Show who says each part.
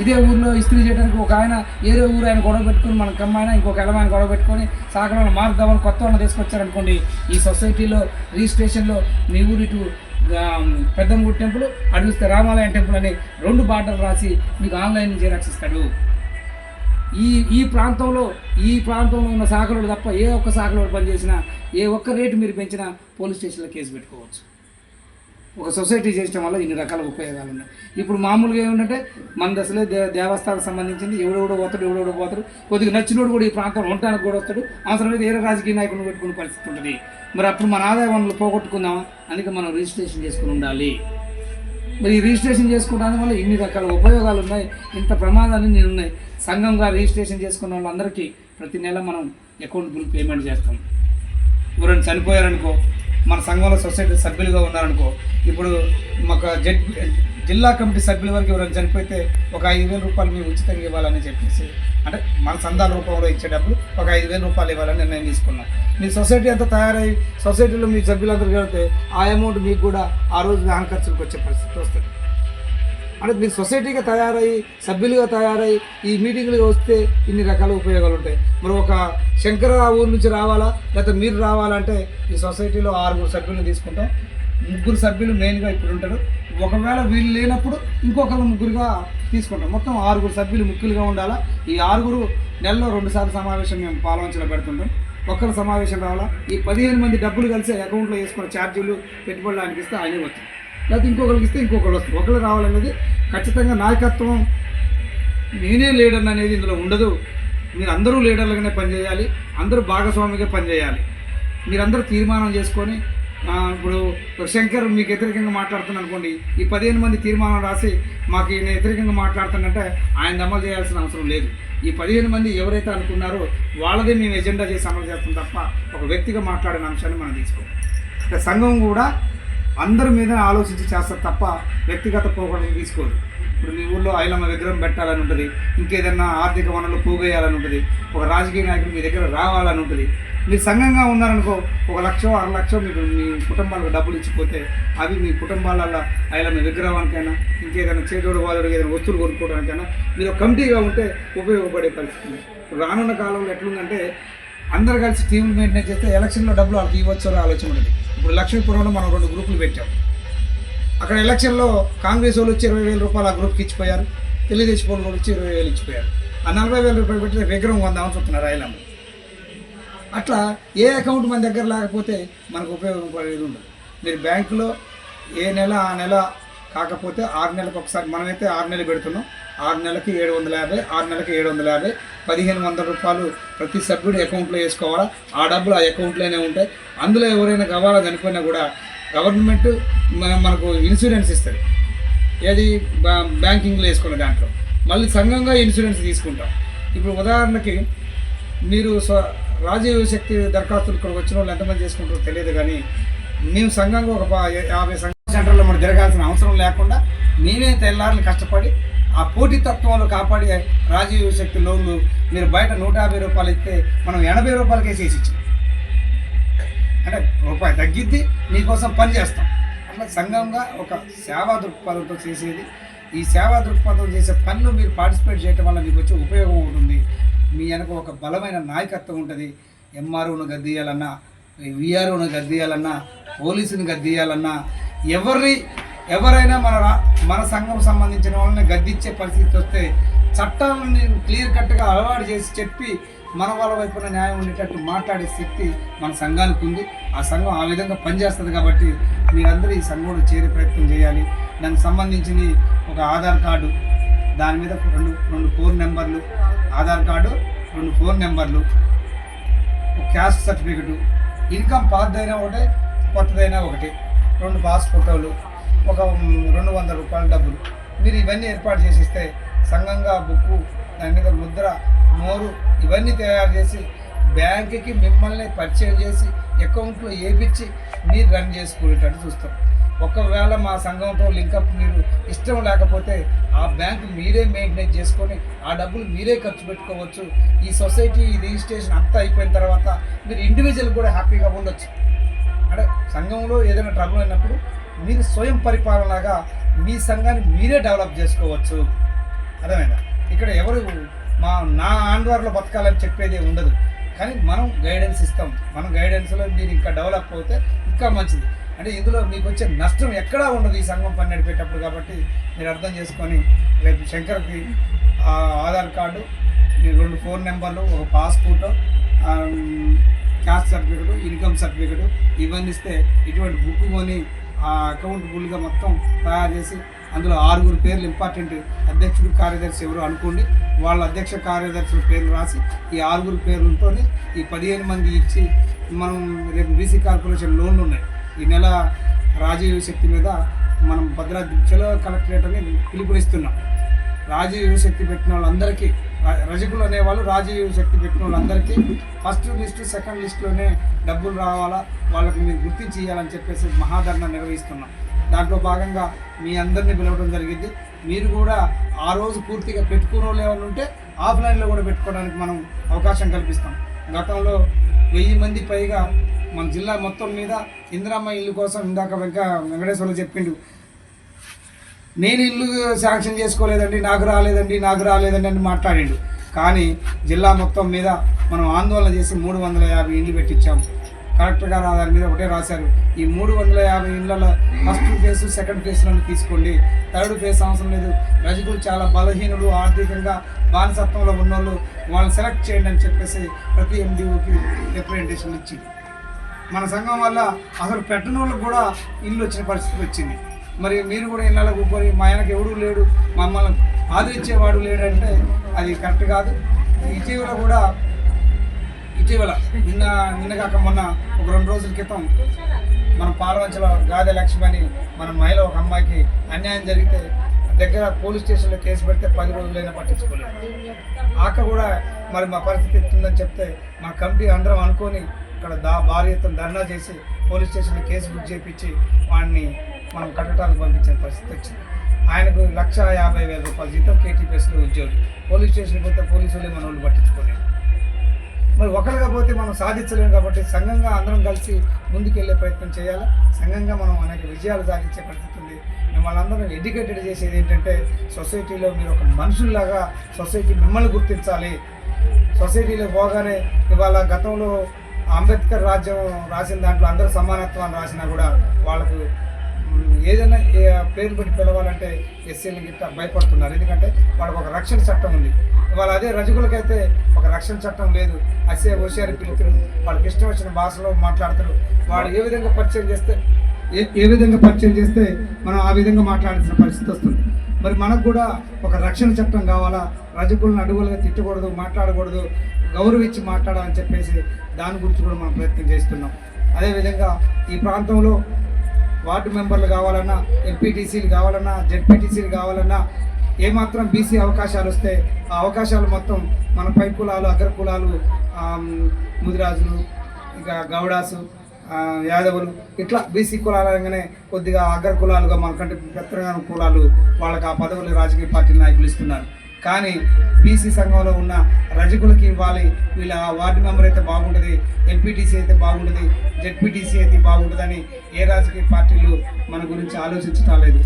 Speaker 1: ఇదే ఊర్లో ఇస్త్రీ చేయడానికి ఒక ఆయన ఏదో ఊరు ఆయన గొడవ పెట్టుకుని మన కమ్మాయన ఇంకొక ఎలమైన గొడవ పెట్టుకొని సాగరంలో మార్దామని కొత్త వాళ్ళని తీసుకొచ్చారనుకోండి ఈ సొసైటీలో రిజిస్ట్రేషన్లో మీ ఊరు ఇటు పెద్దమ్మగుడి టెంపుల్ అడిగిస్తే రామాలయం టెంపుల్ అని రెండు బార్డర్లు రాసి మీకు ఆన్లైన్ నుంచి రక్షిస్తాడు. ఈ ఈ ప్రాంతంలో ఈ ప్రాంతంలో ఉన్న సాగరుడు తప్ప ఏ ఒక్క శాఖలో పనిచేసినా ఏ ఒక్క రేటు మీరు పెంచినా పోలీస్ స్టేషన్లో కేసు పెట్టుకోవచ్చు. సొసైటీ చేయడం వల్ల ఇన్ని రకాల ఉపయోగాలు ఉన్నాయి. ఇప్పుడు మామూలుగా ఏమిటంటే మన దశలో దే దేవస్థానానికి సంబంధించింది ఎవడెవడో పోతాడు ఎవడెవడో పోతాడు. కొద్దిగా నచ్చినోడు కూడా ఈ ప్రాంతంలో ఉండటానికి కూడా వస్తాడు. అవసరమైతే వేరే రాజకీయ నాయకులను పెట్టుకునే పరిస్థితి ఉంటుంది. మరి అప్పుడు మన ఆదాయ వనరులు పోగొట్టుకుందామా? అందుకే మనం రిజిస్ట్రేషన్ చేసుకుని ఉండాలి. మరి ఈ రిజిస్ట్రేషన్ చేసుకోవడానికి వల్ల ఇన్ని రకాల ఉపయోగాలు ఉన్నాయి. ఇంత ప్రమాదాలు నేను ఉన్నాయి. సంఘంగా రిజిస్ట్రేషన్ చేసుకున్న వాళ్ళందరికీ ప్రతి నెల మనం అకౌంట్ బిల్ పేమెంట్ చేస్తాం. ఎవరైనా చనిపోయారనుకో మన సంఘంలో సొసైటీ సభ్యులుగా ఉన్నారనుకో ఇప్పుడు మాకు జడ్ జిల్లా కమిటీ సభ్యుల వరకు ఎవరైనా చనిపోతే ఒక ఐదు వేల రూపాయలు మేము ఉచితంగా ఇవ్వాలని చెప్పేసి అంటే మన సందాల రూపంలో ఇచ్చే డబ్బులు ఒక ఐదు వేల రూపాయలు ఇవ్వాలని నిర్ణయం తీసుకున్నాం. మీ సొసైటీ అంతా తయారై సొసైటీలో మీ సభ్యులందరూ కలిపితే ఆ అమౌంట్ మీకు కూడా ఆ రోజు వ్యాన్ ఖర్చులకు వచ్చే పరిస్థితి వస్తుంది. అంటే మీరు సొసైటీగా తయారై సభ్యులుగా తయారై ఈ మీటింగ్లుగా వస్తే ఇన్ని రకాల ఉపయోగాలు ఉంటాయి మరి ఒక శంకర ఊరు నుంచి రావాలా? లేకపోతే మీరు రావాలంటే ఈ సొసైటీలో ఆరుగురు సభ్యులను తీసుకుంటాం. ముగ్గురు సభ్యులు మెయిన్గా ఇప్పుడు ఉంటారు. ఒకవేళ వీళ్ళు లేనప్పుడు ఇంకొకరు ముగ్గురుగా తీసుకుంటాం. మొత్తం ఆరుగురు సభ్యులు ముఖ్యులుగా ఉండాలా? ఈ ఆరుగురు నెలలో రెండుసార్లు సమావేశం మేము పాలవంచలో పెడుతుంటాం. ఒక్కరు సమావేశం రావాలా? ఈ పదిహేను మంది డబ్బులు కలిసి అకౌంట్లో వేసుకున్న ఛార్జీలు పెట్టుబడులు ఆయనకి ఇస్తే ఆయనే వస్తుంది. లేకపోతే ఇంకొకరికి ఇస్తే ఇంకొకరు వస్తారు. ఒకరు రావాలనేది ఖచ్చితంగా నాయకత్వం నేనే లీడర్ అనేది ఇందులో ఉండదు. మీరు అందరూ లీడర్లుగానే పనిచేయాలి. అందరూ భాగస్వామిగా పనిచేయాలి. మీరందరూ తీర్మానం చేసుకొని ఇప్పుడు శంకర్ మీకు వ్యతిరేకంగా మాట్లాడుతున్నా అనుకోండి ఈ పదిహేను మంది తీర్మానం రాసి మాకు ఈయన వ్యతిరేకంగా మాట్లాడుతున్నంటే ఆయన అమలు చేయాల్సిన అవసరం లేదు. ఈ పదిహేను మంది ఎవరైతే అనుకున్నారో వాళ్ళదే మేము ఎజెండా చేసి అమలు చేస్తాం తప్ప ఒక వ్యక్తిగా మాట్లాడిన అంశాన్ని మనం తీసుకోం సంఘం కూడా అందరి మీద ఆలోచించి చేస్తారు తప్ప వ్యక్తిగత పోకడలు తీసుకోదు ఇప్పుడు మీ ఊళ్ళో ఐలమ్మ విగ్రహం పెట్టాలని ఉంటుంది ఇంకేదన్నా ఆర్థిక వనరులు పోగేయాలని ఉంటుంది ఒక రాజకీయ నాయకుడు మీ దగ్గర రావాలని ఉంటుంది. మీరు సంఘంగా ఉన్నారనుకో ఒక లక్షో అర లక్షో మీకు మీ కుటుంబాలకు డబ్బులు ఇచ్చిపోతే అవి మీ కుటుంబాలలో ఐలమ్మ విగ్రహానికైనా ఇంకేదైనా చేదోడు వాళ్ళు ఏదైనా వస్తువులు కొనుక్కోవడానికైనా మీరు కమిటీగా ఉంటే ఉపయోగపడే పరిస్థితి. ఇప్పుడు రానున్న కాలంలో ఎట్లుందంటే అందరు కలిసి టీంలు మెయింటైన్ చేస్తే ఎలక్షన్లో డబ్బులు వాళ్ళకి ఇవ్వచ్చు అనే ఆలోచన ఉండేది ఇప్పుడు లక్ష్మీపురంలో మనం రెండు గ్రూపులు పెట్టాం. అక్కడ ఎలక్షన్లో కాంగ్రెస్ వాళ్ళు వచ్చి ఇరవై వేల రూపాయలు ఆ గ్రూప్కి ఇచ్చిపోయారు. తెలుగుదేశం వాళ్ళు వచ్చి ఇరవై వేలు ఇచ్చిపోయారు. ఆ నలభై వేల రూపాయలు పెట్టి విగ్రహం కొందామని చూస్తున్నారు ఐలమ్మ అట్లా ఏ అకౌంట్ మన దగ్గర లేకపోతే మనకు ఉపయోగపడేది ఉండదు. మీరు బ్యాంకులో ఏ నెల ఆ నెల కాకపోతే ఆరు నెలలకు ఒకసారి మనమైతే ఆరు నెలలు పెడుతున్నాం. ఆరు నెలలకి ఏడు వందల యాభై ఆరు నెలలకి ఏడు వందల యాభై పదిహేను వందల రూపాయలు ప్రతి సభ్యుడు అకౌంట్లో వేసుకోవాలా? ఆ డబ్బులు ఆ అకౌంట్లోనే ఉంటాయి. అందులో ఎవరైనా కావాలా చనిపోయినా కూడా గవర్నమెంట్ మనకు ఇన్సూరెన్స్ ఇస్తుంది. ఏది? బ్యాంకింగ్లో వేసుకున్న దాంట్లో. మళ్ళీ సంఘంగా ఇన్సూరెన్స్ తీసుకుంటాం. ఇప్పుడు ఉదాహరణకి మీరు స్వ రాజీవ్ శక్తి దరఖాస్తులు ఇక్కడ వచ్చిన వాళ్ళు ఎంతమంది చేసుకుంటారో తెలియదు కానీ మేము సంఘంగా ఒక యాభై సంఘ సెంటర్లో మనం తిరగాల్సిన అవసరం లేకుండా మేమే తెల్లారులు కష్టపడి ఆ పోటీ తత్వంలో కాపాడి రాజీవ్ శక్తి లోన్లు మీరు బయట నూట యాభై రూపాయలు ఇస్తే మనం ఎనభై రూపాయలకే చేసి ఇచ్చాం. అంటే రూపాయి తగ్గిద్ది మీకోసం పని చేస్తాం. అట్లా సంఘంగా ఒక సేవా దృక్పథంతో చేసేది. ఈ సేవా దృక్పథం చేసే పనులు మీరు పార్టిసిపేట్ చేయటం వల్ల మీకు వచ్చే ఉపయోగం ఉంటుంది. మీ వెనక ఒక బలమైన నాయకత్వం ఉంటుంది. ఎంఆర్ఓను గద్దీయాలన్నా విఆర్ఓను గద్దీయాలన్నా పోలీసుని గద్దీయాలన్నా ఎవరి ఎవరైనా మన రా- మన సంఘం సంబంధించిన వాళ్ళని గద్దించే పరిస్థితి వస్తే చట్టాలని క్లియర్ కట్గా అలవాటు చేసి చెప్పి మన వాళ్ళ వైపున న్యాయం ఉండేటట్టు మాట్లాడే శక్తి మన సంఘానికి ఉంది. ఆ సంఘం ఆ విధంగా పనిచేస్తుంది కాబట్టి మీరందరూ ఈ సంఘంలో చేరే ప్రయత్నం చేయాలి. దానికి సంబంధించిన ఒక ఆధార్ కార్డు దాని మీద రెండు రెండు ఫోన్ నెంబర్లు ఆధార్ కార్డు రెండు ఫోన్ నెంబర్లు క్యాస్ట్ సర్టిఫికెట్ ఇన్కమ్ పాతదైనా ఒకటే కొత్తదైనా ఒకటే. రెండు పాస్ ఫోటోలు ఒక రెండు వందల రూపాయల డబ్బులు. మీరు ఇవన్నీ ఏర్పాటు చేసిస్తే సంఘంగా బుక్కు దాని మీద ముద్ర మోరు ఇవన్నీ తయారు చేసి బ్యాంకుకి మిమ్మల్ని పరిచయం చేసి అకౌంట్లో వేపించి మీరు రన్ చేసుకునేటట్టు చూస్తాం. ఒకవేళ మా సంఘంతో లింకప్ మీరు ఇష్టం లేకపోతే ఆ బ్యాంకు మీరే మెయింటైన్ చేసుకొని ఆ డబ్బులు మీరే ఖర్చు పెట్టుకోవచ్చు. ఈ సొసైటీ రిజిస్ట్రేషన్ అంతా అయిపోయిన తర్వాత మీరు ఇండివిజువల్ కూడా హ్యాపీగా ఉండొచ్చు. సంఘంలో ఏదైనా ట్రబుల్ అయినప్పుడు మీరు స్వయం పరిపాలనలాగా మీ సంఘాన్ని మీరే డెవలప్ చేసుకోవచ్చు. అర్థమైందా? ఇక్కడ ఎవరు మా నా ఆంధ్వర్లో బతకాలని చెప్పేది ఉండదు. కానీ మనం గైడెన్స్ ఇస్తాం. మనం గైడెన్స్లో మీరు ఇంకా డెవలప్ అవుతే ఇంకా మంచిది. అంటే ఇందులో మీకు వచ్చే నష్టం ఎక్కడా ఉండదు ఈ సంఘం పని నడిపేటప్పుడు కాబట్టి మీరు అర్థం చేసుకొని రేపు శంకర్కి ఆధార్ కార్డు మీ రెండు ఫోన్ నెంబర్లు ఒక passport caste certificate income certificate ఇవన్నీ ఇస్తే ఇటువంటి బుక్ కొని ఆ అకౌంట్ బుల్గా మొత్తం తయారు చేసి అందులో ఆరుగురు పేర్లు ఇంపార్టెంట్ అధ్యక్షుడు కార్యదర్శి ఎవరు అనుకోండి వాళ్ళ అధ్యక్ష కార్యదర్శుల పేర్లు రాసి ఈ ఆరుగురు పేర్లతో ఈ పదిహేను మంది ఇచ్చి మనం రేపు బీసీ కార్పొరేషన్ లోన్లు ఉన్నాయి. ఈ నెల రాజీవ్ శక్తి మీద మనం భద్రాద్రి చలో కలెక్టరేట్ అని పిలుపునిస్తున్నాం. రాజీవ్ శక్తి పెట్టిన వాళ్ళందరికీ రజకులు అనేవాళ్ళు రాజీవ్ శక్తి పెట్టిన వాళ్ళందరికీ ఫస్ట్ లిస్టు సెకండ్ లిస్ట్లోనే డబ్బులు రావాలా వాళ్ళకి మీరు గుర్తించి ఇవ్వాలని చెప్పేసి మహాధరణ నిర్వహిస్తున్నాం. దాంట్లో భాగంగా మీ అందరినీ పిలవడం జరిగింది. మీరు కూడా ఆ రోజు పూర్తిగా పెట్టుకునే వాళ్ళు ఉంటే ఆఫ్లైన్లో కూడా పెట్టుకోవడానికి మనం అవకాశం కల్పిస్తాం. గతంలో వెయ్యి మంది పైగా మన జిల్లా మొత్తం మీద ఇందిరామ్మ ఇల్లు కోసం ఇందాక వెంక వెంకటేశ్వర్లు చెప్పిండు. నేను ఇల్లు శాంక్షన్ చేసుకోలేదండి నాకు రాలేదండి నాకు రాలేదండి అని మాట్లాడిండు. కానీ జిల్లా మొత్తం మీద మనం ఆందోళన చేసి మూడు వందల యాభై ఇండ్లు పెట్టించాము కలెక్టర్ గారు దాని మీద ఒకటే రాశారు. ఈ మూడు వందల యాభై ఇళ్ళలో ఫస్ట్ ఫేజ్ సెకండ్ ఫేజ్లను తీసుకోండి. థర్డ్ ఫేజ్ అవసరం లేదు. రజకులు చాలా బలహీనులు ఆర్థికంగా బానిసత్వంలో ఉన్నోళ్ళు. వాళ్ళని సెలెక్ట్ చేయండి అని చెప్పేసి ప్రతి ఎండిఓకి రిప్రజెంటేషన్ ఇచ్చింది. మన సంఘం వల్ల అసలు పెట్టిన వాళ్ళకి కూడా ఇల్లు వచ్చిన పరిస్థితి వచ్చింది. మరి మీరు కూడా ఇళ్ళ కూర్చొని మా ఆయనకి ఎవడూ లేడు మమ్మల్ని ఆదరించేవాడు లేడంటే అది కరెక్ట్ కాదు. ఇటీవల కూడా ఇటీవల నిన్న నిన్న కాక మొన్న ఒక రెండు రోజుల క్రితం మన పాలవంచలో గాదె లక్ష్మి అని మన మహిళ ఒక అమ్మాయికి అన్యాయం జరిగితే దగ్గర పోలీస్ స్టేషన్లో కేసు పెడితే పది రోజులైనా పట్టించుకోలేదు. ఆక కూడా మరి మా పరిస్థితి ఎత్తుందని చెప్తే మా కమిటీ అందరం అనుకొని ఇక్కడ దా భారీ ఎత్తున ధర్నా చేసి పోలీస్ స్టేషన్లో కేసు బుక్ చేయించి వాడిని మనం కట్టడానికి పంపించిన పరిస్థితి వచ్చింది. ఆయనకు లక్ష యాభై వేల రూపాయల జీతం కేటీపీఎస్లో ఉద్యోగి. పోలీస్ స్టేషన్కి పోతే పోలీసులే మన వాళ్ళు పట్టించుకోలేదు. మరి ఒకరిగా పోతే మనం సాధించలేము కాబట్టి సంఘంగా అందరం కలిసి ముందుకెళ్ళే ప్రయత్నం చేయాలి? సంఘంగా మనం అనేక విజయాలు సాధించే పరిస్థితి ఉంది. మిమ్మల్ని అందరం ఎడ్యుకేటెడ్ చేసేది ఏంటంటే సొసైటీలో మీరు ఒక మనుషుల్లాగా సొసైటీ మిమ్మల్ని గుర్తించాలి. సొసైటీలో పోగానే ఇవాళ గతంలో అంబేద్కర్ రాజ్యం రాసిన దాంట్లో అందరూ సమానత్వాన్ని రాసినా కూడా వాళ్ళకు ఏదైనా ఏ- పేరు పెట్టి పిలవాలంటే ఎస్సీలు గిట్ట భయపడుతున్నారు. ఎందుకంటే వాళ్ళకి ఒక రక్షణ చట్టం ఉంది. ఇవాళ అదే రజకులకైతే ఒక రక్షణ చట్టం లేదు. అసే ఓషియారి పిలుతురు వాళ్ళకి ఇష్టం వచ్చిన భాషలో మాట్లాడతారు. వాళ్ళు ఏ విధంగా పరిచయం చేస్తే ఏ ఏ విధంగా పరిచయం చేస్తే మనం ఆ విధంగా మాట్లాడాల్సిన పరిస్థితి వస్తుంది. మరి మనకు కూడా ఒక రక్షణ చట్టం కావాలా? రజకులను అడుగులుగా తిట్టకూడదు మాట్లాడకూడదు గౌరవించి మాట్లాడాలని చెప్పేసి దాని గురించి కూడా మనం ప్రయత్నం చేస్తున్నాం. అదేవిధంగా ఈ ప్రాంతంలో వార్డు మెంబర్లు కావాలన్నా ఎంపీటీసీలు కావాలన్నా జెడ్పీటీసీలు కావాలన్నా ఏమాత్రం బీసీ అవకాశాలు వస్తే ఆ అవకాశాలు మొత్తం మన పై కులాలు అగ్ర కులాలు ముదిరాజులు ఇక గౌడాసు యాదవులు ఇట్లా బీసీ కులాలు అనగానే కొద్దిగా అగ్ర కులాలుగా మనకంటే పెత్తగా కులాలు వాళ్ళకి ఆ పదవులు రాజకీయ పార్టీ నాయకులు ఇస్తున్నారు. కానీ బీసీ సంఘంలో ఉన్న రజకులకి ఇవ్వాలి. వీళ్ళ ఆ వార్డు మెంబర్ అయితే బాగుంటుంది ఎంపీటీసీ అయితే బాగుంటుంది జెడ్పీటీసీ అయితే బాగుంటుందని ఏ రాజకీయ పార్టీలు మన గురించి ఆలోచించటం లేదు.